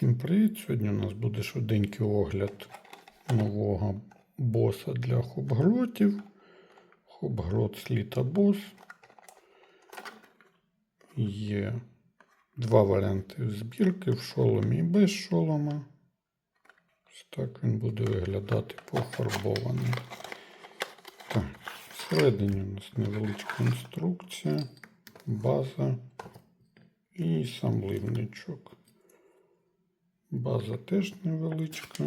Всім привіт! Сьогодні у нас буде швиденький огляд нового боса для хобгротів. Хобгрот сліта бос. Є два варіанти збірки в шоломі і без шолома. Ось так він буде виглядати пофарбований. Так, всередині у нас невеличка інструкція, база і сам ливничок. База теж невеличка.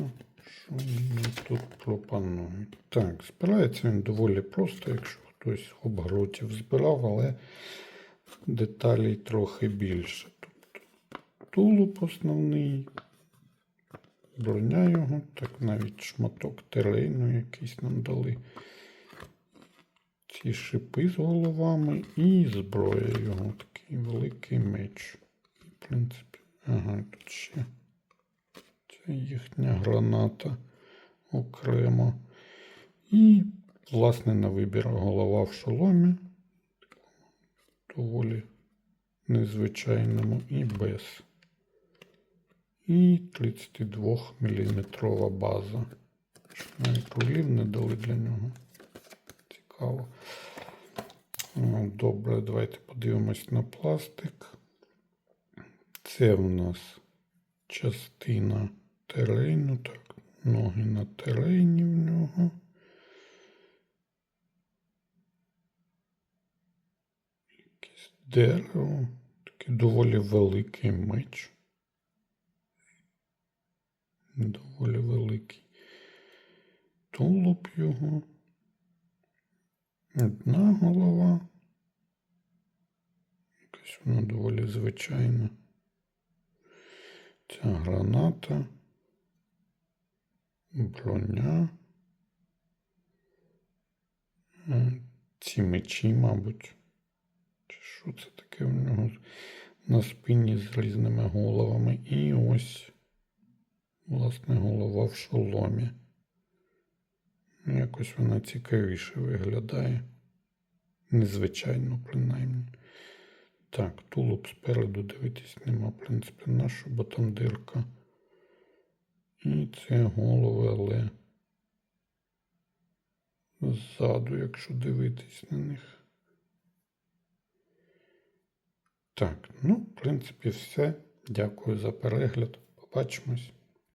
Що мені тут пропонують? Так, збирається він доволі просто, якщо хтось обгротів збирав, але деталей трохи більше. Тобто тулуб основний, броня його, так навіть шматок терейну якийсь нам дали. Ці шипи з головами і зброя його, такий великий меч. В принципі, ага, тут ще. Це їхня граната окремо. І, власне, на вибір голова в шоломі. Доволі незвичайному і без. І 32 мм база. Що навіть рулів не дали для нього. Цікаво. Ну, Добре, давайте подивимось на пластик. Це в нас частина терейну, так, ноги на терейні в нього. Якесь дерево, такий доволі великий меч. Доволі великий. Тулуб його. Одна голова. Якась вона доволі звичайна. Ця граната, броня. Е, Ці мечі, мабуть. Чи що це таке в нього на спині з різними головами. І ось, власне, голова в шоломі. Якось вона цікавіше виглядає. Незвичайно, принаймні. Так, тулуб спереду дивитись нема, в принципі, нашу, бо там дирка. І це голови, але ззаду, якщо дивитись на них. Так, ну, в принципі, все. Дякую за перегляд. Побачимось.